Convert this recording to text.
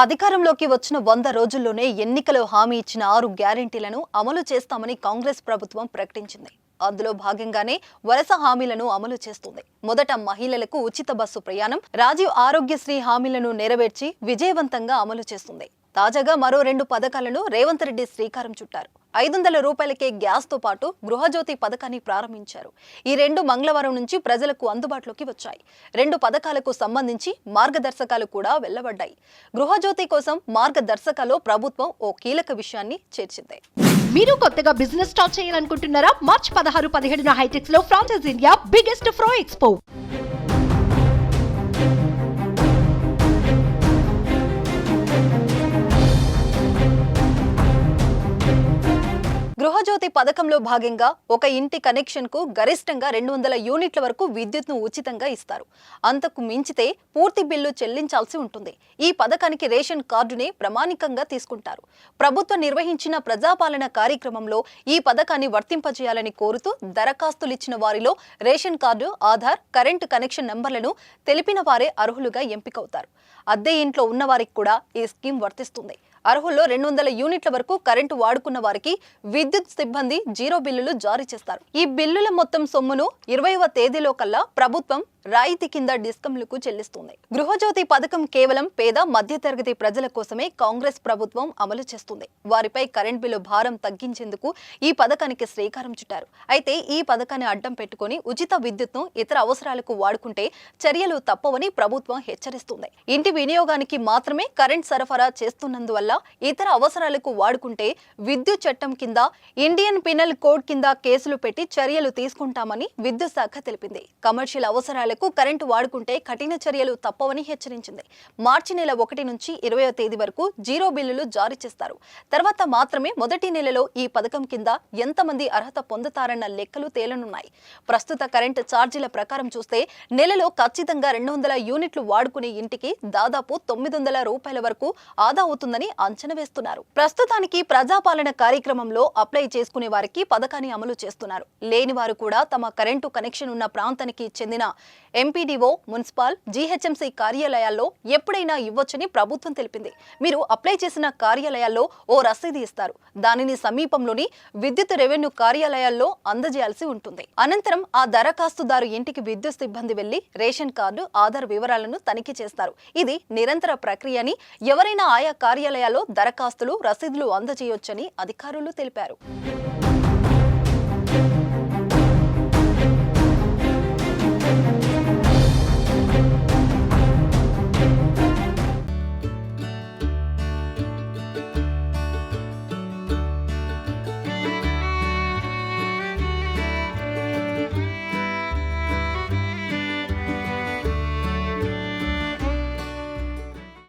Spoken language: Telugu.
అధికారంలోకి వచ్చిన వంద రోజుల్లోనే ఎన్నికలో హామీ ఇచ్చిన ఆరు గ్యారెంటీలను అమలు చేస్తామని కాంగ్రెస్ ప్రభుత్వం ప్రకటించింది. అందులో భాగంగానే వలస హామీలను అమలు చేస్తుంది. మొదట మహిళలకు ఉచిత బస్సు ప్రయాణం రాజీవ్ ఆరోగ్యశ్రీ హామీలను నెరవేర్చి విజయవంతంగా అమలు చేస్తుంది. తాజాగా మరో రెండు పథకాలను రేవంత్ రెడ్డి శ్రీకారం చుట్టారు. ఐదు వందల రూపాయలకే గ్యాస్తో పాటు గృహజ్యోతి పథకాన్ని ప్రారంభించారు. ఈ రెండు మంగళవారం నుంచి ప్రజలకు అందుబాటులోకి వచ్చాయి. రెండు పథకాలకు సంబంధించి మార్గదర్శకాలు కూడా వెళ్ళబడ్డాయి. గృహజ్యోతి కోసం మార్గదర్శకాల్లో ప్రభుత్వం ఓ కీలక విషయాన్ని చేర్చింది. మీరు కొత్తగా బిజినెస్ స్టార్ట్ చేయాలనుకుంటున్నారా? మార్చ్ పదహారు పదిహేడున హైటెక్స్లో ఫ్రాన్సెస్ ఇండియా బిగ్గెస్ట్ ఫ్రో ఎక్స్పో. గృహజ్యోతి పథకంలో భాగంగా ఒక ఇంటి కనెక్షన్కు గరిష్టంగా రెండు వందల యూనిట్ల వరకు విద్యుత్ను ఉచితంగా ఇస్తారు. అంతకు మించితే పూర్తి బిల్లు చెల్లించాల్సి ఉంటుంది. ఈ పథకానికి రేషన్ కార్డునే ప్రమాణికంగా తీసుకుంటారు. ప్రభుత్వం నిర్వహించిన ప్రజాపాలన కార్యక్రమంలో ఈ పథకాన్ని వర్తింపజేయాలని కోరుతూ దరఖాస్తులు ఇచ్చిన వారిలో ration card Aadhaar current connection నంబర్లను తెలిపిన వారే అర్హులుగా ఎంపికవుతారు. అద్దె ఇంట్లో ఉన్నవారికి కూడా ఈ స్కీమ్ వర్తిస్తుంది. అర్హుల్లో రెండు వందల యూనిట్ల వరకు కరెంటు వాడుకున్న వారికి విద్యుత్ సిబ్బంది జీరో బిల్లులు జారీ చేస్తారు. ఈ బిల్లుల మొత్తం సొమ్మును ఇరవైవ తేదీలో కల్లా ప్రభుత్వం రాయితీ కింద డిస్కంలకు చెల్లిస్తుంది. గృహజ్యోతి పథకం కేవలం పేద మధ్యతరగతి ప్రజల కోసమే కాంగ్రెస్ ప్రభుత్వం అమలు చేస్తుంది. వారిపై కరెంట్ బిల్లు భారం తగ్గించేందుకు ఈ పథకానికి శ్రీకారం చుట్టారు. అయితే ఈ పథకాన్ని అడ్డం పెట్టుకుని ఉచిత విద్యుత్ను ఇతర అవసరాలకు వాడుకుంటే చర్యలు తప్పవని ప్రభుత్వం హెచ్చరిస్తుంది. ఇంటి వినియోగానికి మాత్రమే కరెంట్ సరఫరా చేస్తున్నందువల్ల ఇతర అవసరాలకు వాడుకుంటే విద్యుత్ చట్టం కింద ఇండియన్ పినల్ కోడ్ కింద కేసులు పెట్టి చర్యలు తీసుకుంటామని విద్యుత్ శాఖ తెలిపింది. కమర్షియల్ అవసరాలకు కరెంటు వాడుకుంటే కఠిన చర్యలు తప్పవని హెచ్చరించింది. మార్చి నెల ఒకటి నుంచి ఇరవయో తేదీ వరకు జీరో బిల్లులు జారీ చేస్తారు. తర్వాత మాత్రమే మొదటి నెలలో ఈ పథకం కింద ఎంతమంది అర్హత పొందుతారన్న లెక్కలు తేలనున్నాయి. ప్రస్తుత కరెంటు ఛార్జీల ప్రకారం చూస్తే నెలలో ఖచ్చితంగా రెండు వందల యూనిట్లు వాడుకునే ఇంటికి దాదాపు తొమ్మిది వందల రూపాయల వరకు ఆదా అవుతుందని అంచనా వేస్తున్నారు. ప్రస్తుతానికి ప్రజాపాలన కార్యక్రమంలో అప్లై చేసుకునే వారికి పథకాన్ని అమలు చేస్తున్నారు. లేని వారు కూడా తమ కరెంటు కనెక్షన్ ఉన్న ప్రాంతానికి చెందిన ఎంపీడీఓ మున్సిపల్ జీహెచ్ఎంసీ కార్యాలయాల్లో ఎప్పుడైనా ఇవ్వొచ్చని ప్రభుత్వం తెలిపింది. మీరు అప్లై చేసిన కార్యాలయాల్లో ఓ రసీదు ఇస్తారు. దానిని సమీపంలోని విద్యుత్ రెవెన్యూ కార్యాలయాల్లో అందజేయాల్సి ఉంటుంది. అనంతరం ఆ దరఖాస్తుదారు ఇంటికి విద్యుత్ సిబ్బంది వెళ్ళి రేషన్ కార్డు ఆధార్ వివరాలను తనిఖీ చేస్తారు. ఇది నిరంతర ప్రక్రియ అని ఎవరైనా ఆయా కార్యాలయాల్లో దరఖాస్తులు రసీదులు అందజేయొచ్చని అధికారులు తెలిపారు.